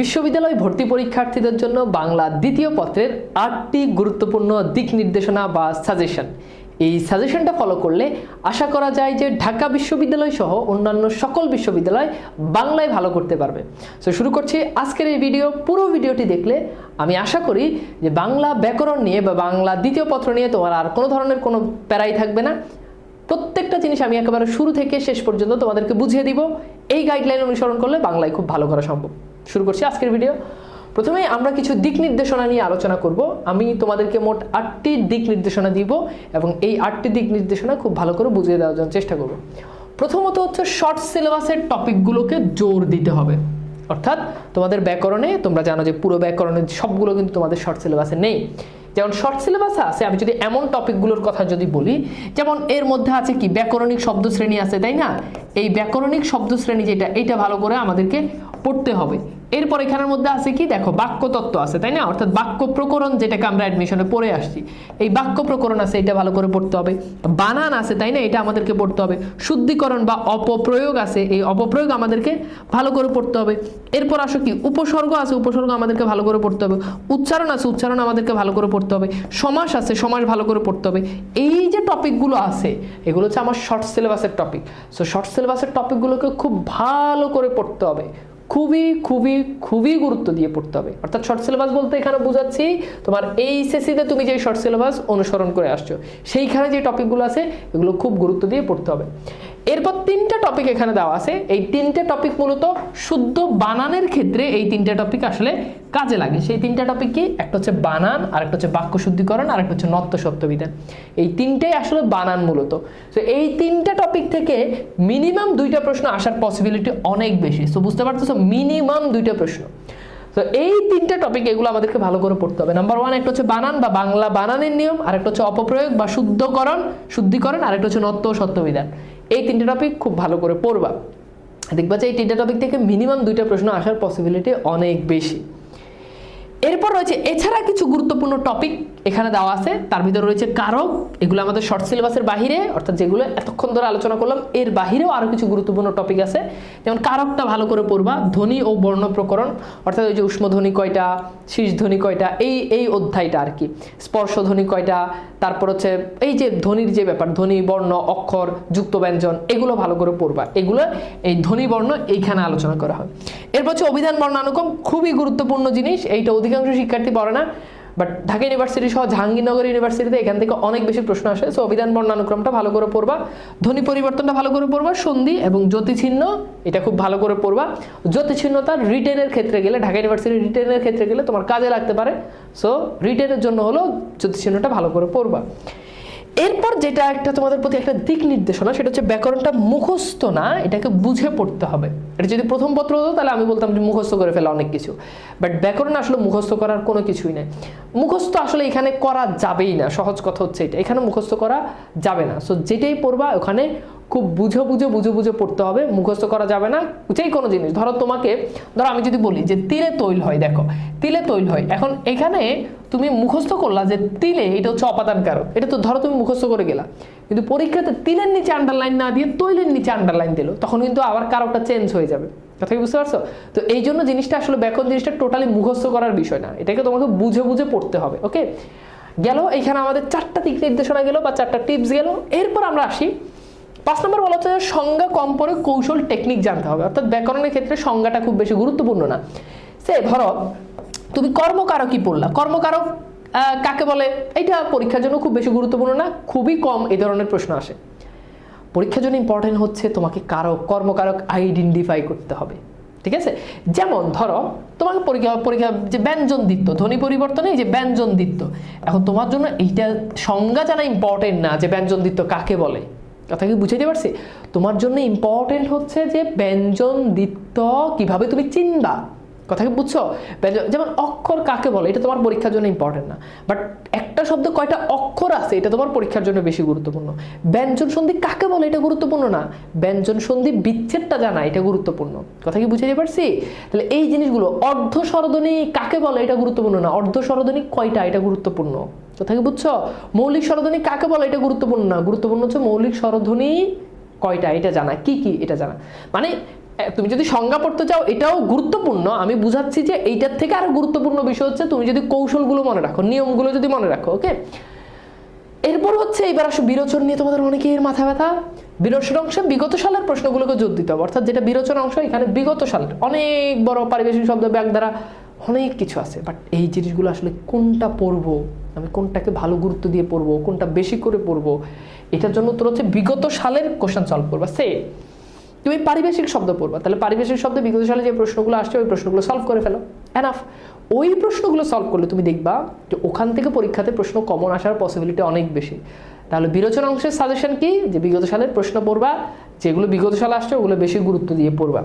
বিশ্ববিদ্যালয় ভর্তি পরীক্ষার্থীদের জন্য বাংলা দ্বিতীয় পত্রের আটটি গুরুত্বপূর্ণ দিক নির্দেশনা বা সাজেশন। এই সাজেশনটা ফলো করলে আশা করা যায় যে ঢাকা বিশ্ববিদ্যালয় সহ অন্যান্য সকল বিশ্ববিদ্যালয় বাংলায় ভালো করতে পারবে। সো শুরু করছি আজকের এই ভিডিও পুরো ভিডিওটি দেখলে আমি আশা করি যে বাংলা ব্যাকরণ নিয়ে বা বাংলা দ্বিতীয় পত্র নিয়ে তোমার আর কোনো ধরনের কোনো প্যারাই থাকবে না। প্রত্যেকটা জিনিস আমি একেবারে শুরু থেকে শেষ পর্যন্ত তোমাদেরকে বুঝিয়ে দিব। এই গাইডলাইন অনুসরণ করলে বাংলায় খুব ভালো করা সম্ভব। শুরু করছি আজকের ভিডিও প্রথমে আমরা কিছু দিক নির্দেশনা নিয়ে আলোচনা করব। আমি তোমাদেরকে মোট আটটি দিক নির্দেশনা দিব এবং এই আটটি দিক নির্দেশনা খুব ভালো করে বুঝিয়ে দেওয়ার জন্য চেষ্টা করব। প্রথমত হচ্ছে শর্ট সিলেবাসের টপিকগুলোকে জোর দিতে হবে। অর্থাৎ তোমাদের ব্যাকরণে, তোমরা জানো যে পুরো ব্যাকরণের সবগুলো কিন্তু তোমাদের শর্ট সিলেবাসে নেই। যেমন শর্ট সিলেবাসে আছে, আমি যদি এমন টপিকগুলোর কথা যদি বলি, যেমন এর মধ্যে আছে কি? ব্যাকরণিক শব্দ শ্রেণি আছে, তাই না? এই ব্যাকরণিক শব্দ শ্রেণি যেটা, এইটা ভালো করে আমাদেরকে পড়তে হবে। এরপর এখানের মধ্যে আছে কি? দেখো বাক্য তত্ত্ব আছে, তাই না? অর্থাৎ বাক্য প্রকরণ যেটাকে আমরা অ্যাডমিশনে পড়ে আসছি। এই বাক্য প্রকরণ আছে, এটা ভালো করে পড়তে হবে। বানান আছে, তাই না? এটা আমাদেরকে পড়তে হবে। শুদ্ধিকরণ বা অপপ্রয়োগ আছে, এই অপপ্রয়োগ আমাদেরকে ভালো করে পড়তে হবে। এরপর আসো কি? উপসর্গ আছে, উপসর্গ আমাদেরকে ভালো করে পড়তে হবে। উচ্চারণ আছে, উচ্চারণ আমাদেরকে ভালো করে পড়তে হবে। সমাস আছে, সমাস ভালো করে পড়তে হবে। এই যে টপিকগুলো আছে, এগুলো হচ্ছে আমার শর্ট সিলেবাসের টপিক সো শর্ট সিলেবাসের টপিকগুলোকে খুব ভালো করে পড়তে হবে। খুবই খুবই খুবই গুরুত্ব দিয়ে পড়তে হবে। অর্থাৎ শর্ট সিলেবাস বলতে এখানে বোঝাচ্ছি, তোমার এইচএসসিতে তুমি যে শর্ট সিলেবাস অনুসরণ করে আসছো, সেইখানে যে টপিকগুলো আছে, এগুলো খুব গুরুত্ব দিয়ে পড়তে হবে। এরপর তিনটা টপিক এখানে দেওয়া আছে। এই তিনটে টপিক মূলত শুদ্ধ বানানের ক্ষেত্রে এই তিনটে টপিক আসলে কাজে লাগে। সেই তিনটা টপিক কি? একটা হচ্ছে বানান আর একটা হচ্ছে বাক্য শুদ্ধিকরণ আর একটা হচ্ছে নত্য সত্যবিধান এই তিনটেই আসলে বানান মূলত। তো এই তিনটা টপিক থেকে মিনিমাম দুইটা প্রশ্ন আসার পসিবিলিটি অনেক বেশি। সো বুঝতে পারতেছো? মিনিমাম দুইটা প্রশ্ন। তো এই তিনটা টপিক এগুলো আমাদেরকে ভালো করে পড়তে হবে। নাম্বার ওয়ান একটা হচ্ছে বানান বা বাংলা বানানের নিয়ম, আরেকটা হচ্ছে অপপ্রয়োগ বা শুদ্ধকরণ, শুদ্ধিকরণ আর একটা হচ্ছে নত্য সত্যবিধান। এই তিনটা টপিক খুব ভালো করে পড়বা। দেখবা যে এই তিনটা টপিক থেকে মিনিমাম দুইটা প্রশ্ন আসার পসিবিলিটি অনেক বেশি। এরপর রয়েছে এছাড়া কিছু গুরুত্বপূর্ণ টপিক এখানে দেওয়া আছে। তার ভিতরে রয়েছে কারক, এগুলো আমাদের শর্ট সিলেবাসের বাহিরে, অর্থাৎ যেগুলো এতক্ষণ ধরে আলোচনা করলাম, এর বাহিরেও আরও কিছু গুরুত্বপূর্ণ টপিক আছে। যেমন কারকটা ভালো করে পড়বা, ধ্বনি ও বর্ণ প্রকরণ, অর্থাৎ ওই যে উষ্মধ্বনি কয়টা শীষ ধ্বনি কয়টা, এই এই অধ্যায়টা আর কি স্পর্শ ধ্বনি কয়টা তারপর হচ্ছে এই যে ধ্বনির যে ব্যাপার, ধ্বনি, বর্ণ, অক্ষর, যুক্ত ব্যঞ্জন, এগুলো ভালো করে পড়বা। এগুলো এই ধ্বনি, বর্ণ এইখানে আলোচনা করা হয়। এরপর হচ্ছে অভিধান বর্ণানুক্রম, খুবই গুরুত্বপূর্ণ জিনিস, এইটা অধিকাংশ শিক্ষার্থী পড়ে না। বাট ঢাকা ইউনিভার্সিটি সহ জাহাঙ্গীরনগর ইউনিভার্সিটিতে এখান থেকে অনেক বেশি প্রশ্ন আসে। সো অভিধান বর্ণানুক্রমটা ভালো করে পড়বা। ধ্বনি পরিবর্তনটা ভালো করে পড়বা। সন্ধি এবং জ্যোতিচিহ্ন, এটা খুব ভালো করে পড়বা। জ্যোতিচিহ্নতা রিটেনের ক্ষেত্রে গেলে ঢাকা ইউনিভার্সিটি রিটেনের ক্ষেত্রে গেলে তোমার কাজে লাগতে পারে। সো রিটেনের জন্য হলো জ্যোতিচিহ্নটা ভালো করে পড়বা। এরপর যেটা একটা তোমাদের প্রতি একটা দিক নির্দেশনা, সেটা হচ্ছে ব্যাকরণটা মুখস্থ না, এটাকে বুঝে পড়তে হবে। এটা যদি প্রথম পত্র হতো, তাহলে আমি বলতাম যে মুখস্থ করে ফেলা অনেক কিছু। বাট ব্যাকরণ আসলে মুখস্থ করার কোনো কিছুই নেই। মুখস্থ আসলে এখানে করা যাবেই না, সহজ কথা হচ্ছে এটা। এখানে মুখস্থ করা যাবে না। সো যেটাই পড়বা, ওখানে খুব বুঝে বুঝে বুঝে বুঝে পড়তে হবে। মুখস্থ করা যাবে না, যেই কোনো জিনিস। ধরো তোমাকে, ধরো আমি যদি বলি যে তিলে তৈল হয়, দেখো। তিলে তৈল হয়। এখন এখানে তুমি মুখস্থ করলা যে তিলে এটা হচ্ছে অপাদান কারক এটা তো ধরো তুমি মুখস্থ করে গেলা। কিন্তু পরীক্ষাতে তিলের নিচে আন্ডারলাইন না দিয়ে তৈলের নিচে আন্ডারলাইন দিল, তখন কিন্তু আবার কারকটা চেঞ্জ হয়ে যাবে। কথা কি বুঝতে পারছ? তো এই জন্য জিনিসটা আসলে ব্যাকরণ জিনিসটা টোটালি মুখস্থ করার বিষয় না। এটাকে তোমাকে বুঝে বুঝে পড়তে হবে ওকে গেল এখানে আমাদের চারটা দিক নির্দেশনা গেল বা চারটা টিপস গেল। এরপর আমরা আসি। পাঁচ নম্বর বলা হচ্ছে সংজ্ঞা কম পরে কৌশল টেকনিক জানতে হবে। অর্থাৎ ব্যাকরণের ক্ষেত্রে সংজ্ঞাটা খুব বেশি গুরুত্বপূর্ণ না। সে ধরো তুমি কর্মকারক কি পড়লা। কর্মকারক কাকে বলে? এটা পরীক্ষার জন্য খুব বেশি গুরুত্বপূর্ণ না, খুবই কম এই ধরনের প্রশ্ন আসে। পরীক্ষার জন্য ইম্পর্টেন্ট হচ্ছে তোমাকে কারক, কর্মকারক আইডেন্টিফাই করতে হবে। ঠিক আছে? যেমন ধরো, তোমাকে পরীক্ষা পরীক্ষা, যে ব্যঞ্জন দিত্য ধ্বনি পরিবর্তনে যে ব্যঞ্জন দিত্য এখন তোমার জন্য এইটা সংজ্ঞা জানা ইম্পর্টেন্ট না যে ব্যঞ্জন দিত্য কাকে বলে। কথা কি বুঝাইতে পারছি? তোমার জন্য ইম্পর্টেন্ট হচ্ছে যে ব্যঞ্জন দিত্য কীভাবে তুমি চিনবা। কথা কি বুঝছ? যেমন অক্ষর কাকে বলে, এটা তোমার পরীক্ষার জন্য ইম্পর্টেন্ট না। বাট একটা শব্দ কয়টা অক্ষর আছে, এটা তোমার পরীক্ষার জন্য বেশি গুরুত্বপূর্ণ। ব্যঞ্জন সন্ধি কাকে বলে, এটা গুরুত্বপূর্ণ না। ব্যঞ্জন সন্ধি বিচ্ছেদটা জানা, এটা গুরুত্বপূর্ণ। কথা কি বুঝাতে পারছি? তাহলে এই জিনিসগুলো, অর্ধ স্বরধ্বনি কাকে বলে, এটা গুরুত্বপূর্ণ না। অর্ধ স্বরধ্বনি কয়টা, এটা গুরুত্বপূর্ণ। কথা কি বুঝছ? মৌলিক স্বরধ্বনি কাকে বলে, এটা গুরুত্বপূর্ণ না। গুরুত্বপূর্ণ হচ্ছে মৌলিক স্বরধ্বনি কয়টা, এটা জানা। কি কি, এটা জানা। মানে তুমি যদি সংজ্ঞা পড়তে চাও, এটাও গুরুত্বপূর্ণ। আমি বুঝাচ্ছি যে এইটার থেকে আরও গুরুত্বপূর্ণ বিষয় হচ্ছে, তুমি যদি কৌশলগুলো মনে রাখো, নিয়মগুলো যদি মনে রাখো ওকে এরপর হচ্ছে, এবার আসো বিরোচন নিয়ে, তোমাদের অনেকের মাথা ব্যথা। বিরোচন অংশে বিগত সালের প্রশ্নগুলোকে জোর দিতে হবে, অর্থাৎ যেটা বিরোচন অংশ, এখানে বিগত সালের অনেক বড় পারিবেশিক শব্দ, ব্যাগ দ্বারা অনেক কিছু আছে। বাট এই জিনিসগুলো আসলে কোনটা পড়ব? আমি কোনটাকে ভালো গুরুত্ব দিয়ে পড়ব? কোনটা বেশি করে পড়ব? এটার জন্য তোর হচ্ছে, বিগত সালের কোশ্চেন সলভ করবা। সে তুমি পারিবেশিক শব্দ পড়বা। তাহলে পারিবেশিক শব্দ বিগত সালে যে প্রশ্নগুলো আসছে, ওই প্রশ্নগুলো সলভ করে ফেলো। এনাফ ওই প্রশ্নগুলো সলভ করলে তুমি দেখবা যে ওখান থেকে পরীক্ষাতে প্রশ্ন কমন আসার পসিবিলিটি অনেক বেশি। তাহলে বিরোচন অংশের সাজেশন কি? যে বিগত সালের প্রশ্ন পড়বা, যেগুলো বিগত সালে আসছে, ওগুলো বেশি গুরুত্ব দিয়ে পড়বা।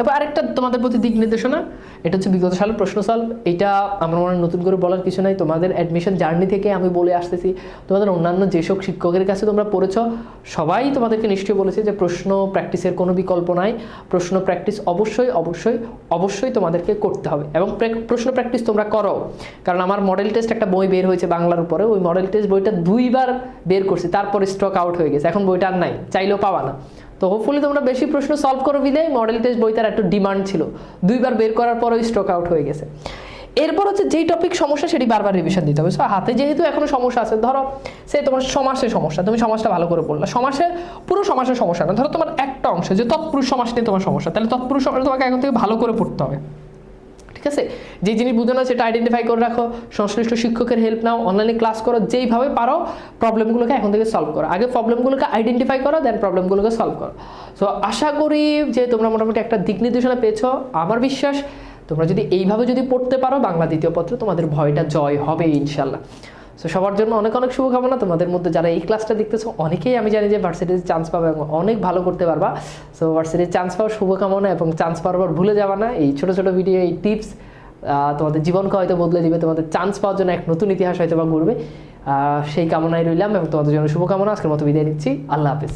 এবার আরেকটা তোমাদের প্রতি দিক নির্দেশনা, এটা হচ্ছে বিগত সালের প্রশ্ন সলভ এটা আমার মনে নতুন করে বলার কিছু নাই। তোমাদের অ্যাডমিশন জার্নি থেকে আমি বলে আসতেছি। তোমাদের অন্যান্য যেসব শিক্ষকের কাছে তোমরা পড়েছ, সবাই তোমাদেরকে নিশ্চয়ই বলেছে যে প্রশ্ন প্র্যাকটিসের কোনো বিকল্প নাই। প্রশ্ন প্র্যাকটিস অবশ্যই অবশ্যই অবশ্যই তোমাদেরকে করতে হবে। এবং প্রশ্ন প্র্যাকটিস তোমরা করো। কারণ আমার মডেল টেস্ট একটা বই বের হয়েছে বাংলার উপরে। ওই মডেল টেস্ট বইটা দুইবার বের করছি। তারপরে স্টক আউট হয়ে গেছে। এখন বইটা আর নাই। চাইলেও পাওয়া না। তো হোপফুলি তোমরা বেশি প্রশ্ন সলভ করো বিদায়। মডেল টেস্ট বইটার একটু ডিমান্ড ছিল। দুইবার বের করার পরেই স্ট্রোক আউট হয়ে গেছে। এরপর হচ্ছে যেই টপিক সমস্যা, সেটি বারবার রিভিশন দিতে হবে। সো হাতে যেহেতু এখনও সমস্যা আছে, ধরো, সে তোমার সমাসের সমস্যা, তুমি সমাজটা ভালো করে বললা। সমাসে, পুরো সমাসের সমস্যা না, ধরো তোমার একটা অংশ, যে তৎপুরুষ সমাস নিয়ে তোমার সমস্যা, তাহলে তৎপুরুষ সমাস তোমাকে এখন থেকে ভালো করে পড়তে হবে। ঠিক আছে? যে জিনিস বুঝো না সেটা আইডেন্টিফাই করে রাখো। সংশ্লিষ্ট শিক্ষকের হেল্প নাও অনলাইনে ক্লাস করো, যেইভাবে পারো প্রবলেমগুলোকে এখন থেকে সলভ করো। আগে প্রবলেমগুলোকে আইডেন্টিফাই করো দেন প্রবলেমগুলোকে সলভ করো। সো আশা করি যে তোমরা মোটামুটি একটা দিক নির্দেশনা পেয়েছ। আমার বিশ্বাস, তোমরা যদি এইভাবে যদি পড়তে পারো বাংলা দ্বিতীয় পত্র, তোমাদের ভয়টা জয় হবে ইনশাল্লাহ সো সবার জন্য অনেক অনেক শুভকামনা। তোমাদের মধ্যে যারা এই ক্লাসটা দেখতেছো, অনেকেই আমি জানি যে ভার্সিটিতে চান্স পাবে এবং অনেক ভালো করতে পারবা। সো ভার্সিটির চান্স পাওয়ার শুভকামনা এবং চান্স পাওয়ার ভুলে যাবা না। এই ছোটো ছোটো ভিডিও এই টিপস তোমাদের জীবনকে হয়তো বদলে দিবে, তোমাদের চান্স পাওয়ার জন্য এক নতুন ইতিহাস হয়তো বা গড়বে সেই কামনায় রইলাম এবং তোমাদের জন্য শুভকামনা। আজকের মতো বিদায় নিচ্ছি। আল্লাহ হাফিজ।